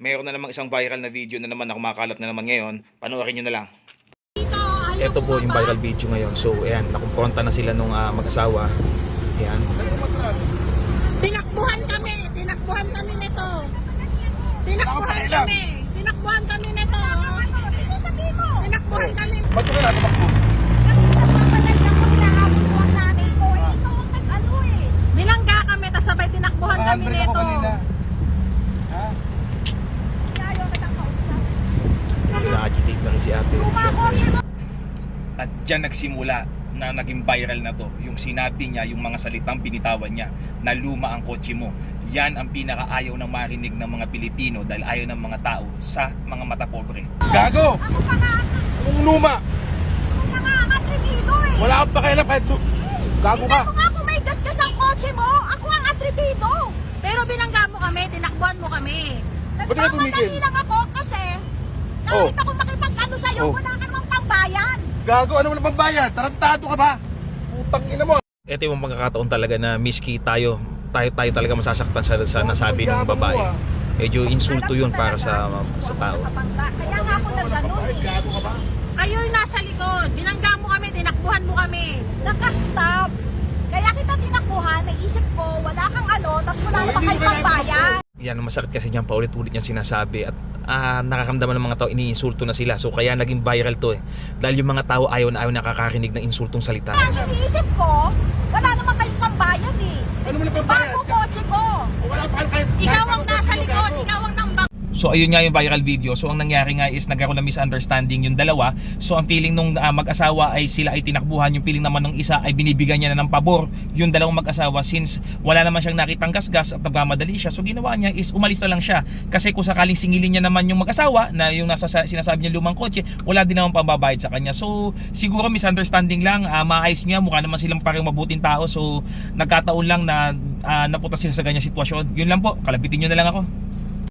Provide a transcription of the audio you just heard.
Meron na namang isang viral na video na naman na kumakalat na naman ngayon. Panoorin nyo na lang. Ito po yung viral video ngayon. So, ayan, nakumpronta na sila nung ah, mag-asawa. Ayan. Tinakbuhan kami, tinakbuhan kami nito. Tinakbuhan kami, tinakbuhan kami nito. Tinakbuhan kami. Ba't ka na tumakbo? Bilangga kami, tas sabay tinakbuhan kami 100 ako nito. kanina. Na-agitate na rin si ate. At dyan nagsimula na naging viral na to. Yung sinabi niya, yung mga salitang binitawan niya na luma ang kotse mo. Yan ang pinakaayaw na marinig ng mga Pilipino dahil ayaw ng mga tao sa mga mata pobre. Gago! Anong luma? Wala kang pakialam kahit lu- Gago ka! Pero binangga mo kami, tinakbuhan mo kami. Ba't ka tumigil? lang ako kasi Oh. kahit ako sa'yo, Oh. wala ka namang pambayan. Gago, ano mo na pambayad? Tarantado ka ba? Putang ina mo! Ito yung pagkakataon talaga na miski tayo, tayo tayo talaga masasaktan sa, sa nasabi ng babae. ah. Medyo insulto yun para sa sa tao. Kaya nga ako eh. Gago ka ba? Kayo yung nasa likod, binangga mo kami, tinakbuhan mo kami. Nakastop. Kaya kita tinakbuhan, naisip ko, wala kang ano, tapos wala hindi kayo pambayan. Yan, masakit kasi niyan paulit-ulit niya sinasabi at ah, nakakamdaman ng mga tao iniinsulto na sila. So kaya naging viral to eh. Dahil yung mga tao ayaw na ayaw nakakarinig ng insultong salita. Ang iniisip ko, wala namang kayong pambayan eh. Ano mo na pambayad? Bago kotse ko. Wala pa kahit... Ikaw ang ako nasa sino, likod, gago. ikaw ang nambang. So ayun nga yung viral video. So ang nangyari nga is nagkaroon ng misunderstanding yung dalawa. So ang feeling nung ah, mag-asawa ay sila ay tinakbuhan. Yung feeling naman ng isa ay binibigyan niya na ng pabor yung dalawang mag-asawa since wala naman siyang nakitang gasgas at nagmamadali siya. So ginawa niya is umalis na lang siya. Kasi kung sakaling singilin niya naman yung mag-asawa na yung nasa sinasabi niya lumang kotse, wala din naman pambabayad sa kanya. So siguro misunderstanding lang. Uh, maayos niya. Mukha naman silang parang mabuting tao. So nagkataon lang na ah, napunta sila sa ganyang sitwasyon. Yun lang po. Kalabitin nyo na lang ako.